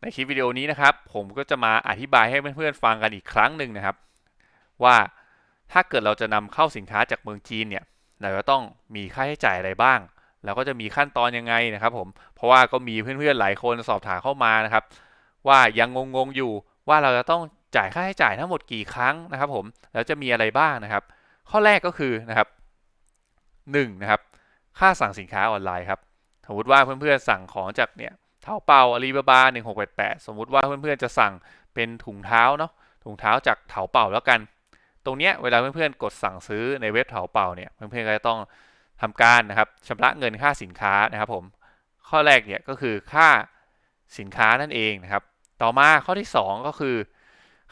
ในคลิปวิดีโอนี้นะครับ ผมก็จะมาอธิบายให้เพื่อนๆฟังกันอีกครั้งหนึ่งนะครับ ว่าถ้าเกิดเราจะนำเข้าสินค้าจากเมืองจีนเนี่ยเราจะต้องมีค่าใช้จ่ายอะไรบ้าง แล้วก็จะมีขั้นตอนยังไงนะครับ ผมเพราะว่าก็มีเพื่อนๆหลายคนสอบถามเข้ามานะครับ ว่ายังงงๆอยู่ว่าเราจะต้องจ่ายค่าใช้จ่ายทั้งหมดกี่ครั้งนะครับ ผมแล้วจะมีอะไรบ้างนะครับ ข้อแรกก็คือนะครับหนึ่งนะครับค่าสั่งสินค้าออนไลน์ครับสมมติว่าเพื่อนๆสั่งของจากเนี่ย เท้าเปาอาลีบาบา1688 สมมุติว่าเพื่อนๆจะสั่งเป็นถุงเท้าเนาะถุงเท้าจากเถาเป่าแล้วกัน ตรงเนี้ยเวลาเพื่อนๆกดสั่งซื้อในเว็บเถาเป่าเนี่ยเพื่อนๆก็จะต้องทำการนะครับชำระเงินค่าสินค้านะครับผมข้อแรกเนี่ยก็คือค่าสินค้านั่นเองนะครับ ต่อมาข้อที่ 2 ก็คือ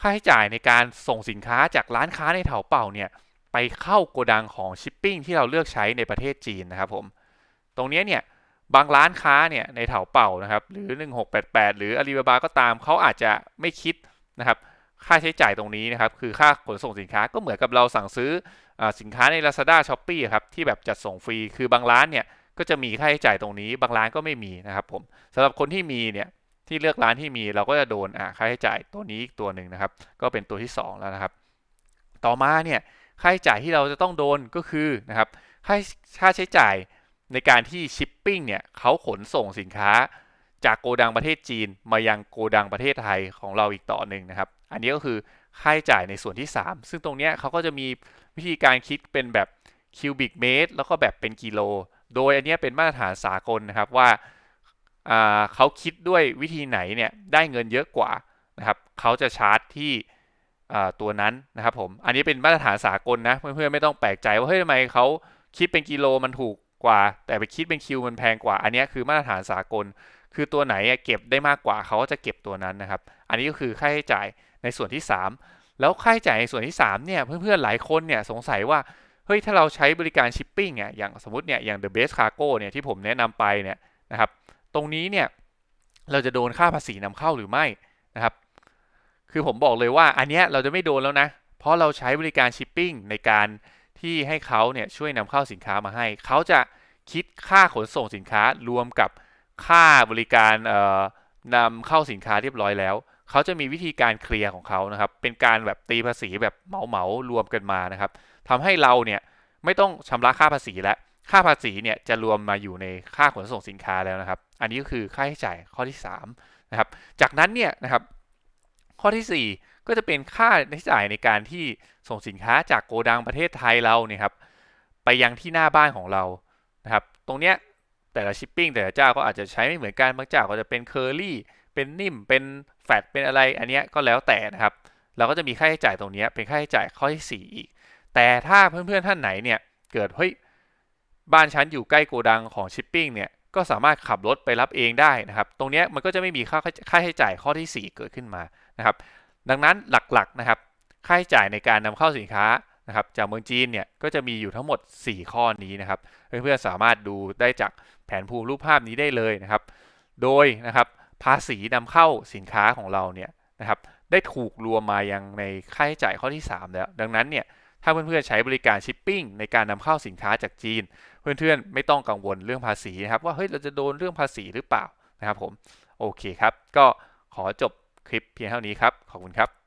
ค่าใช้จ่ายในการส่งสินค้าจากร้านค้าในเถาเป่าเนี่ยไปเข้าโกดังของชิปปิ้งที่เราเลือกใช้ในประเทศจีนนะครับผมตรงนี้เนี่ย บางร้านค้าเนี่ยในเถาเป่านะครับหรือ 1688 หรืออาลีบาบาก็ตามเขาอาจจะไม่คิดนะครับค่าใช้จ่ายตรงนี้นะครับคือค่าขนส่งสินค้าก็เหมือนกับเราสั่งซื้ออสินค้าใน Lazada s h o p e e ครับที่แบบจัดส่งฟรีคือบางร้านเนี่ยก็จะมีค่าใช้จ่ายตรงนี้ บางร้านก็ไม่มีนะครับผมสำหรับคนที่มีเนี่ยที่เลือกร้านที่มีเราก็จะโดนค่าใช้จ่ายตัวนี้อีกตัวหนึ่งนะครับ ก็เป็นตัวที่ 2 แล้วนะครับ ต่อมาเนี่ยค่าใช้จ่ายที่เราจะต้องโดนก็คือนะครับค่าใช้จ่าย ในการที่ชิปปิ้งเนี่ยเขาขนส่งสินค้าจากโกดังประเทศจีนมายังโกดังประเทศไทยของเราอีกต่อหนึ่งนะครับ อันนี้ก็คือค่าใช้จ่ายในส่วนที่ 3 ซึ่งตรงนี้เขาก็จะมีวิธีการคิดเป็นแบบคิวบิกเมตรแล้วก็แบบเป็นกิโล โดยอันนี้เป็นมาตรฐานสากลนะครับว่าเขาคิดด้วยวิธีไหนเนี่ยได้เงินเยอะกว่านะครับเขาจะชาร์จที่ตัวนั้นนะครับผม อันนี้เป็นมาตรฐานสากลนะเพื่อนๆไม่ต้องแปลกใจว่าเฮ้ยทำไมเขาคิดเป็นกิโลมันถูก กว่า แต่ไปคิดเป็นคิวมันแพงกว่า อันนี้คือมาตรฐานสากล คือตัวไหนเก็บได้มากกว่าเขาก็จะเก็บตัวนั้นนะครับ อันนี้ก็คือค่าใช้จ่ายในส่วนที่ 3 แล้วค่าใช้จ่ายในส่วนที่3เนี่ยเพื่อนๆหลายคนเนี่ยสงสัยว่าเฮ้ยถ้าเราใช้บริการชิปปิ้งเนี่ยอย่างสมมติเนี่ยอย่าง The Best Cargo เนี่ยที่ผมแนะนำไปเนี่ยนะครับตรงนี้เนี่ยเราจะโดนค่าภาษีนำเข้าหรือไม่นะครับ คือผมบอกเลยว่าอันนี้เราจะไม่โดนแล้วนะ เพราะเราใช้บริการชิปปิ้งในการ ที่ให้เขาเนี่ยช่วยนำเข้าสินค้ามาให้ เขาจะคิดค่าขนส่งสินค้ารวมกับค่าบริการนำเข้าสินค้าเรียบร้อยแล้ว เขาจะมีวิธีการเคลียร์ของเขานะครับ เป็นการแบบตีภาษีแบบเหมาเหมารวมกันมานะครับทำให้เราเนี่ยไม่ต้องชำระค่าภาษีแล้ว ค่าภาษีเนี่ยจะรวมมาอยู่ในค่าขนส่งสินค้าแล้วนะครับ อันนี้ก็คือค่าใช้จ่ายข้อที่3นะครับ จากนั้นเนี่ยนะครับ ข้อที่ 4 ก็จะเป็นค่าใช้จ่ายในการที่ส่งสินค้าจากโกดังประเทศไทยเราเนี่ยครับไปยังที่หน้าบ้านของเรานะครับ ตรงเนี้ยแต่ละชิปปิ้งแต่ละเจ้าก็อาจจะใช้ไม่เหมือนกันบางเจ้าก็จะเป็นเคอรี่เป็นนิ่มเป็นแฟตเป็นอะไรอันเนี้ยก็แล้วแต่นะครับ เราก็จะมีค่าใช้จ่ายตรงนี้เป็นค่าใช้จ่ายข้อที่ 4 อีก แต่ถ้าเพื่อนๆท่านไหนเนี่ยเกิดเฮ้ยบ้านฉันอยู่ใกล้โกดังของชิปปิ้งเนี่ยก็สามารถขับรถไปรับเองได้นะครับ ตรงนี้มันก็จะไม่มีค่าค่าใช้จ่ายข้อที่ 4 เกิดขึ้นมา นะครับ ดังนั้นหลักๆนะครับค่าใช้จ่ายในการนำเข้าสินค้านะครับจากเมืองจีนเนี่ยก็จะมีอยู่ทั้งหมด 4 ข้อนี้นะครับเพื่อนๆสามารถดูได้จากแผนภูมิรูปภาพนี้ได้เลยนะครับ โดยนะครับภาษีนำเข้าสินค้าของเราเนี่ยนะครับได้ถูกรวมมายังในค่าใช้จ่ายข้อที่ 3 แล้ว ดังนั้นเนี่ยถ้าเพื่อนๆใช้บริการชิปปิ้งในการนำเข้าสินค้าจากจีน เพื่อนๆไม่ต้องกังวลเรื่องภาษีนะครับว่าเฮ้ยเราจะโดนเรื่องภาษีหรือเปล่านะครับผมโอเคครับ ก็ขอจบ คลิปเพียงเท่านี้ครับ ขอบคุณครับ